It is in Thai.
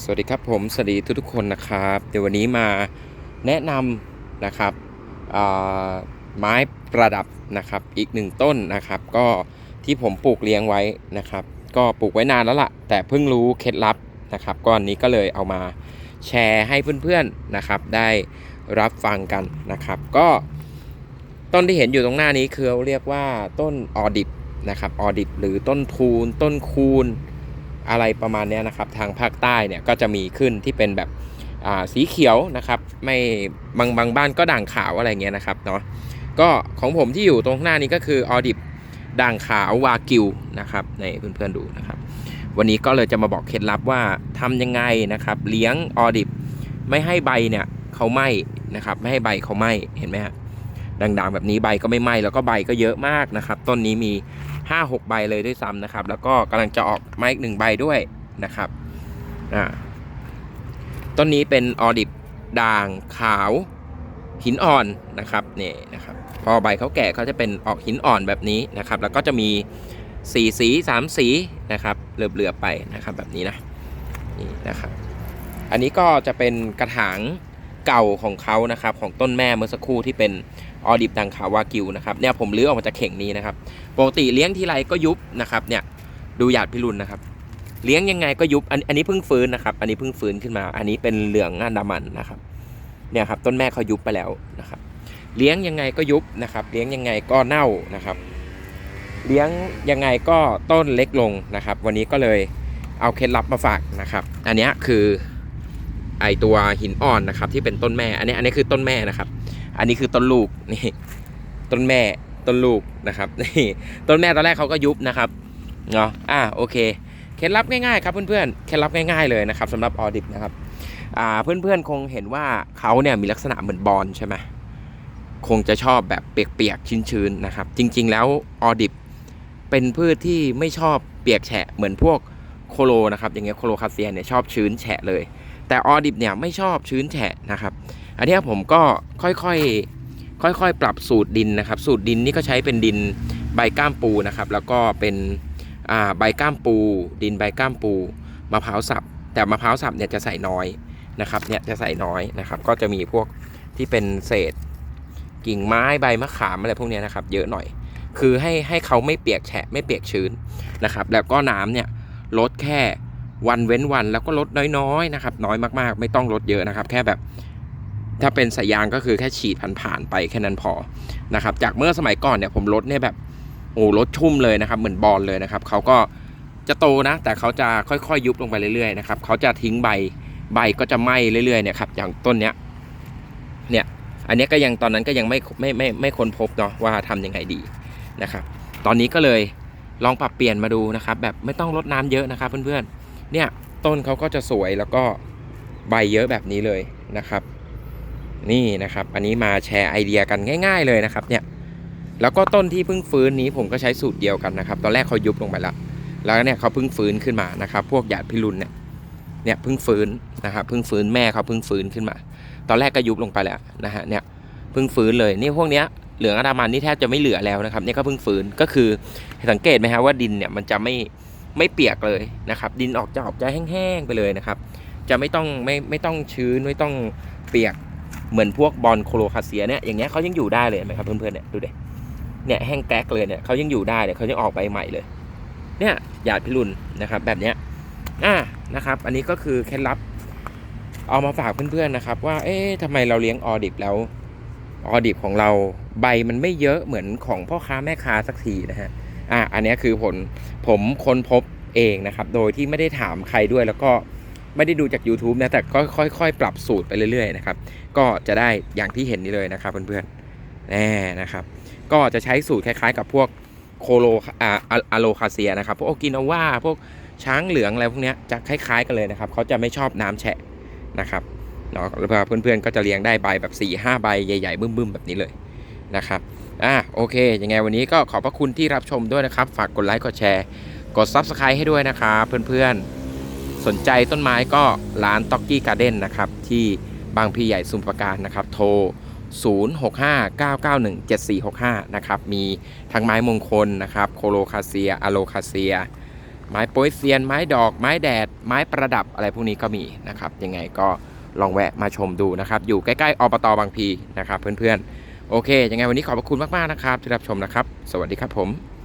สวัสดีครับผมสวัสดีทุกทุกๆคนนะครับเดี๋ยววันนี้มาแนะนำนะครับไม้ประดับนะครับอีกหนึ่งต้นนะครับ ก็ที่ผมปลูกเลี้ยงไว้นะครับ ก็ปลูกไว้นานแล้วล่ะ แต่เพิ่งรู้เคล็ดลับนะครับก้อนนี้ก็เลยเอามาแชร์ให้เพื่อนๆนะครับ ได้รับฟังกันนะครับ ก็ต้นที่เห็นอยู่ตรงหน้านี้คือเขาเรียกว่าต้นออดิบนะครับออดิบหรือต้นทูนต้นคูน อะไรประมาณนี้นะครับ ทางภาคใต้เนี่ยก็จะมีขึ้นที่เป็นแบบสีเขียวนะครับ ไม่บางบางบ้านก็ด่างขาวอะไรเงี้ยนะครับเนาะก็ของผมที่อยู่ตรงหน้านี้ก็คือออดิบด่างขาววากิวนะครับในเพื่อนๆดูนะครับ วันนี้ก็เลยจะมาบอกเคล็ดลับว่าทำยังไงนะครับ เลี้ยงออดิบไม่ให้ใบเนี่ยเขาไหม้นะครับ ไม่ให้ใบเขาไหม้เห็นไหมฮะ ด่างๆ แบบนี้ใบก็ไม่ไหม้แล้วก็ใบก็เยอะมากนะครับ ต้นนี้มีห้าหกใบเลยด้วยซ้ำนะครับ แล้วก็กำลังจะออกมาอีกหนึ่งใบด้วยนะครับอ่าต้นนี้เป็นออดิบด่างขาวหินอ่อนนะครับนี่นะครับพอใบเขาแก่เขาจะเป็นออกหินอ่อนแบบนี้นะครับ แล้วก็จะมีสีสีสามสีนะครับเหลือบๆไปนะครับแบบนี้นะนี่นะครับ อันนี้ก็จะเป็นกระถาง เก่าของเขานะครับ ของต้นแม่เมื่อสักครู่ที่เป็นออดิบดังขาวากิวนะครับเนี่ยผมลื้อออกมาจากเข่งนี้นะครับปกติเลี้ยงทีไรก็ยุบนะครับเนี่ยดูหยาดพิรุณนะครับ เลี้ยงยังไงก็ยุบอันอันนี้เพิ่งฟื้นนะครับ อันนี้เพิ่งฟื้นขึ้นมา อันนี้เป็นเหลืองอันดามันนะครับเนี่ยครับต้นแม่เขายุบไปแล้วนะครับ เลี้ยงยังไงก็ยุบนะครับ เลี้ยงยังไงก็เน่านะครับ เลี้ยงยังไงก็ต้นเล็กลงนะครับ วันนี้ก็เลยเอาเคล็ดลับมาฝากนะครับ อันนี้คือ ไอตัวหินอ่อนนะครับ ที่เป็นต้นแม่ อันนี้อันนี้คือต้นแม่นะครับ อันนี้คือต้นลูกนี่ต้นแม่ต้นลูกนะครับนี่ต้นแม่ตอนแรกเขาก็ยุบนะครับเนาะอ่าโอเคเคล็ดลับง่ายๆครับเพื่อนๆเคล็ดลับง่ายๆเลยนะครับสำหรับออดิบนะครับอ่าเพื่อนๆคงเห็นว่าเขาเนี่ยมีลักษณะเหมือนบอลใช่ไหมคงจะชอบแบบเปียกๆชื้นๆนะครับ จริง ๆ แล้วออดิบเป็นพืชที่ไม่ชอบเปียกแฉะเหมือนพวกโคโลนะครับอย่างเงี้ยโคโลคาเซียเนี่ยชอบชื้นแฉะเลย แต่ออดิบเนี่ยไม่ชอบชื้นแฉะนะครับ อันนี้ผมก็ค่อยๆค่อยๆ ปรับสูตรดินนะครับ สูตรดินนี่ก็ใช้เป็นดินใบก้ามปูนะครับ แล้วก็เป็นใบก้ามปู ดินใบก้ามปูมะพร้าวสับ แต่มะพร้าวสับเนี่ยจะใส่น้อยนะครับเนี่ยจะใส่น้อยนะครับ ก็จะมีพวกที่เป็นเศษกิ่งไม้ใบมะขามอะไรพวกนี้นะครับ เยอะหน่อย คือให้ให้เขาไม่เปียกแฉะไม่เปียกชื้นนะครับ แล้วก็น้ำเนี่ยลดแค่ วันเว้นวันแล้วก็ลดน้อยๆนะครับ น้อยมากๆ ไม่ต้องลดเยอะนะครับ แค่แบบถ้าเป็นสายยางก็คือแค่ฉีดผ่านๆไปแค่นั้นพอนะครับ จากเมื่อสมัยก่อนเนี่ยผมลดเนี่ยแบบโอ้ลดชุ่มเลยนะครับ เหมือนบอลเลยนะครับเขาก็จะโตนะ แต่เขาจะค่อยๆ ยุบลงไปเรื่อยๆนะครับเขาจะทิ้งใบใบก็จะไหม้เรื่อยๆเนี่ยครับอย่างต้นเนี้ยเนี่ยอันนี้ก็ยังตอนนั้นก็ยังไม่ไม่ไม่ไม่ค้นพบเนาะว่าทำยังไงดีนะครับ ตอนนี้ก็เลยลองปรับเปลี่ยนมาดูนะครับ แบบไม่ต้องลดน้ำเยอะนะครับเพื่อนๆ เนี่ยต้นเขาก็จะสวยแล้วก็ใบเยอะแบบนี้เลยนะครับ นี่นะครับ อันนี้มาแชร์ไอเดียกันง่าย ๆ เลยนะครับเนี่ยแล้วก็ต้นที่เพิ่งฟื้นนี้ผมก็ใช้สูตรเดียวกันนะครับ ตอนแรกเขายุบลงไปแล้ว แล้วเนี่ยเขาเพิ่งฟื้นขึ้นมานะครับ พวกหยาดพิรุณเนี่ยเนี่ยเพิ่งฟื้นนะครับเพิ่งฟื้นแม่เขาเพิ่งฟื้นขึ้นมา ตอนแรกก็ยุบลงไปแล้วนะฮะเนี่ยเพิ่งฟื้นเลยนี่พวกเนี้ยเหลืองอดามันนี่แทบจะไม่เหลือแล้วนะครับเนี่ยก็เพิ่งฟื้นก็คือสังเกตไหมฮะว่าดินเนี่ยมันจะไม่ ไม่เปียกเลยนะครับ ดินออกจะออกจะแห้งๆไปเลยนะครับ จะไม่ต้องไม่ไม่ต้องชื้นไม่ต้องเปียกเหมือนพวกบอลโคโลคาเซียเนี่ยอย่างเงี้ยเขายังอยู่ได้เลยไหมครับเพื่อนๆเนี่ยดูดิเนี่ยแห้งแก๊กเลยเนี่ยเขายังอยู่ได้เลยเขายังออกใบใหม่เลย เนี่ยหยาดพิรุณนะครับ แบบเนี้ยอ่านะครับ อันนี้ก็คือเคล็ดลับเอามาฝากเพื่อนๆนะครับ ว่าเอ๊ะทำไมเราเลี้ยงออดิบแล้วออดิบของเราใบมันไม่เยอะเหมือนของพ่อค้าแม่ค้าสักทีนะฮะ อ่าอันนี้คือผลผมค้นพบเองนะครับ โดยที่ไม่ได้ถามใครด้วยแล้วก็ไม่ได้ดูจาก YouTube นะแต่ก็ค่อยๆ ปรับสูตรไปเรื่อยๆนะครับก็จะได้อย่างที่เห็นนี้เลยนะครับเพื่อนๆแน่นะครับ ก็จะใช้สูตรคล้ายๆ กับพวกโคโลอ่าอะโลคาเซียนะครับพวกโอกินาว่าพวกช้างเหลืองอะไรพวกนี้จะคล้ายๆกันเลยนะครับเขาจะไม่ชอบน้ำแฉะนะครับเนาะแล้วเพื่อนๆก็จะเลี้ยงได้ใบแบบ4ี่ห้าใบใหญ่ๆบึ้มๆแบบนี้เลยนะครับ อะโอเคยังไงวันนี้ก็ขอบพระคุณที่รับชมด้วยนะครับ ฝากกดไลค์กดแชร์ กด Subscribe ให้ด้วยนะครับเพื่อนๆ สนใจต้นไม้ก็ร้านต็อกกี้การ์เด้นนะครับ ที่บางพลีใหญ่สุมประการนะครับ โทร 0659917465 นะครับ มีทั้งไม้มงคลนะครับ โคโลคาเซียอะโลคาเซีย ไม้โป้ยเซียน ไม้ดอก ไม้แดด ไม้ประดับอะไรพวกนี้ก็มีนะครับ ยังไงก็ลองแวะมาชมดูนะครับ อยู่ใกล้ๆอบตบางพีนะครับ เพื่อนๆ โอเคยังไงวันนี้ขอบพระคุณมากๆนะครับที่รับชมนะครับ สวัสดีครับผม